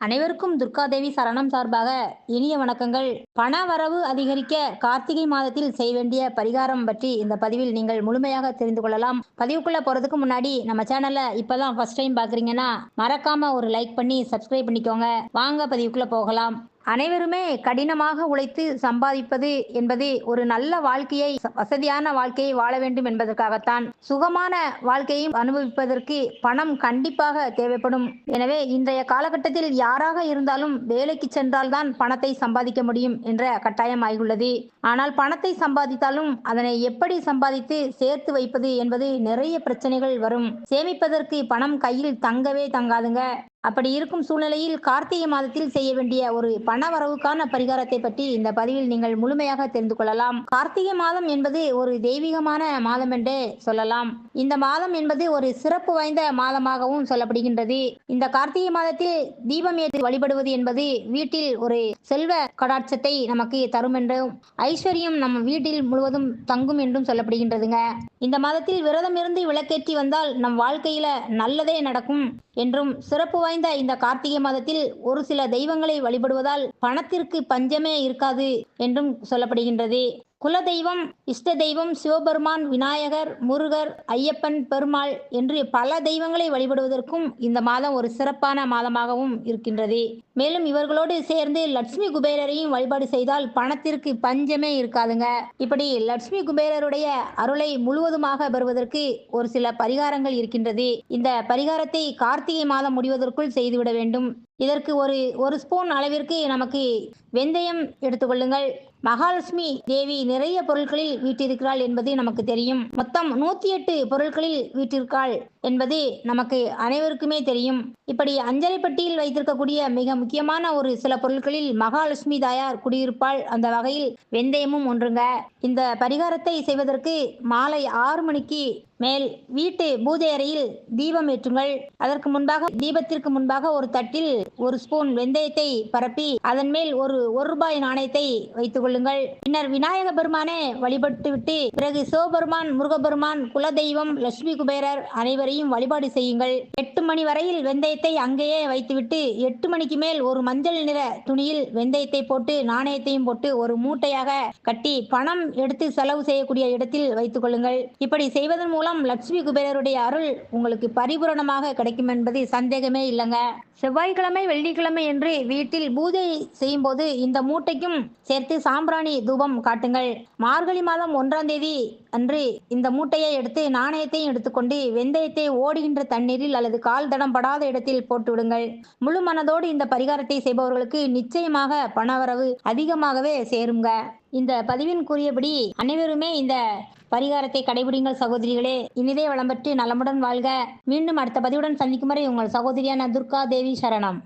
அனைவருக்கும் துர்காதேவி சரணம் சார்பாக இனிய வணக்கங்கள். பண வரவு அதிகரிக்க கார்த்திகை மாதத்தில் செய்ய வேண்டிய பரிகாரம் பற்றி இந்த பதிவில் நீங்கள் முழுமையாக தெரிந்து கொள்ளலாம். பதிவுக்குள்ள போறதுக்கு முன்னாடி நம்ம சேனலை இப்பதான் ஃபர்ஸ்ட் டைம் பாக்குறீங்கன்னா மறக்காம ஒரு லைக் பண்ணி சப்ஸ்கிரைப் பண்ணிக்கோங்க. வாங்க பதிவுக்குள்ள போகலாம். அனைவருமே கடினமாக உழைத்து சம்பாதிப்பது என்பது ஒரு நல்ல வாழ்க்கையை வசதியான வாழ்க்கையை வாழ வேண்டும் என்பதற்காகத்தான். சுகமான வாழ்க்கையும் அனுபவிப்பதற்கு பணம் கண்டிப்பாக தேவைப்படும். எனவே இன்றைய காலகட்டத்தில் யாராக இருந்தாலும் வேலைக்கு சென்றால்தான் பணத்தை சம்பாதிக்க முடியும் என்ற கட்டாயம் ஆகியுள்ளது ஆனால் பணத்தை சம்பாதித்தாலும் அதனை எப்படி சம்பாதித்து சேர்த்து வைப்பது என்பது நிறைய பிரச்சனைகள் வரும். சேமிப்பதற்கு பணம் கையில் தங்கவே தங்காதுங்க. அப்படி இருக்கும் சூழ்நிலையில் கார்த்திகை மாதத்தில் செய்ய வேண்டிய ஒரு பண வரவுக்கான பரிகாரத்தை பற்றி இந்த பதிவில் நீங்கள் முழுமையாக தெரிந்து கொள்ளலாம். கார்த்திகை மாதம் என்பது ஒரு தெய்வீகமான மாதம் என்றே சொல்லலாம். இந்த மாதம் என்பது ஒரு சிறப்பு வாய்ந்த மாதமாகவும் சொல்லப்படுகின்றது. இந்த கார்த்திகை மாதத்தில் தீபம் ஏற்றி வழிபடுவது என்பது வீட்டில் ஒரு செல்வ கடாட்சத்தை நமக்கு தரும் என்றும் ஐஸ்வர்யம் நம்ம வீட்டில் முழுவதும் தங்கும் என்றும் சொல்லப்படுகின்றதுங்க. இந்த மாதத்தில் விரதம் இருந்து விளக்கேற்றி வந்தால் நம் வாழ்க்கையில நல்லதே நடக்கும் என்றும் சிறப்பு வாய்ந்த இந்த கார்த்திகை மாதத்தில் ஒரு சில தெய்வங்களை வழிபடுவதால் பணத்திற்கு பஞ்சமே இருக்காது என்றும் சொல்லப்படுகின்றது. குலதெய்வம் இஷ்ட தெய்வம் சிவபெருமான் விநாயகர் முருகர் ஐயப்பன் பெருமாள் என்று பல தெய்வங்களை வழிபடுவதற்கும் இந்த மாதம் ஒரு சிறப்பான மாதமாகவும் இருக்கின்றது. மேலும் இவர்களோடு சேர்ந்து லட்சுமி குபேரரையும் வழிபாடு செய்தால் பணத்திற்கு பஞ்சமே இருக்காதுங்க. இப்படி லட்சுமி குபேரருடைய அருளை முழுவதுமாக பெறுவதற்கு ஒரு சில பரிகாரங்கள் இருக்கின்றது. இந்த பரிகாரத்தை கார்த்திகை மாதம் முடிவதற்குள் செய்துவிட வேண்டும். இதற்கு ஒரு ஒரு ஸ்பூன் அளவிற்கு நமக்கு வெந்தயம் எடுத்துக்கொள்ளுங்கள். மகாலட்சுமி தேவி நிறைய பொருட்களில் வீட்டிருக்கிறாள் என்பது நமக்கு தெரியும். மொத்தம் நூத்தி எட்டு பொருட்களில் வீட்டிருக்காள் என்பது நமக்கு அனைவருக்குமே தெரியும். இப்படி அஞ்சலைப்பட்டியில் வைத்திருக்கக்கூடிய மிக முக்கியமான ஒரு சில பொருட்களில் மகாலட்சுமி தாயார் குடியிருப்பாள். அந்த வகையில் வெந்தயமும் ஒன்றுங்க. இந்த பரிகாரத்தை செய்வதற்கு மாலை ஆறு மணிக்கு மேல் வீட்டு பூஜை அறையில் தீபம் ஏற்றுங்கள். அதற்கு முன்பாக தீபத்திற்கு முன்பாக ஒரு தட்டில் ஒரு ஸ்பூன் வெந்தயத்தை பரப்பி அதன் மேல் ஒரு ஒரு ரூபாய் நாணயத்தை வைத்துக் கொள்ளுங்கள். பின்னர் விநாயக பெருமானை வழிபட்டு விட்டு பிறகு சிவபெருமான் முருகபெருமான் குலதெய்வம் லட்சுமி குபேரர் அனைவரையும் வழிபாடு செய்யுங்கள். எட்டு மணி வரையில் வெந்தயத்தை அங்கேயே வைத்துவிட்டு எட்டு மணிக்கு மேல் ஒரு மஞ்சள் நிற துணியில் வெந்தயத்தை போட்டு நாணயத்தையும் போட்டு ஒரு மூட்டையாக கட்டி பணம் எடுத்து செலவு செய்யக்கூடிய இடத்தில் வைத்துக் கொள்ளுங்கள். இப்படி செய்வதன் மூலம் லட்சுமி குபேரருடைய அருள் உங்களுக்கு பரிபூரணமாக கிடைக்கும் என்பது சந்தேகமே இல்லைங்க. செவ்வாய்க்கிழமை வெள்ளிக்கிழமை என்று வீட்டில் பூஜை செய்யும் போது இந்த மூட்டைக்கும் சேர்த்து சாம்பிராணி தூபம் காட்டுங்கள். மார்கழி மாதம் ஒன்றாம் தேதி அன்று இந்த மூட்டையை எடுத்து நாணயத்தையும் எடுத்துக்கொண்டு வெந்தயத்தை ஓடுகின்ற தண்ணீரில் அல்லது கால் தடம் படாத இடத்தில் போட்டு விடுங்கள் முழு மனதோடு இந்த பரிகாரத்தை செய்பவர்களுக்கு நிச்சயமாக பணவரவு அதிகமாகவே சேருங்க. இந்த பதிவின் கூறியபடி அனைவருமே இந்த பரிகாரத்தை கடைபிடிங்கள் சகோதரிகளே. இனிதே வளம்பெற்று நலமுடன் வாழ்க. மீண்டும் அடுத்த பதிவுடன் சந்திக்கும் வரை உங்கள் சகோதரியான துர்கா தேவி சரணம்.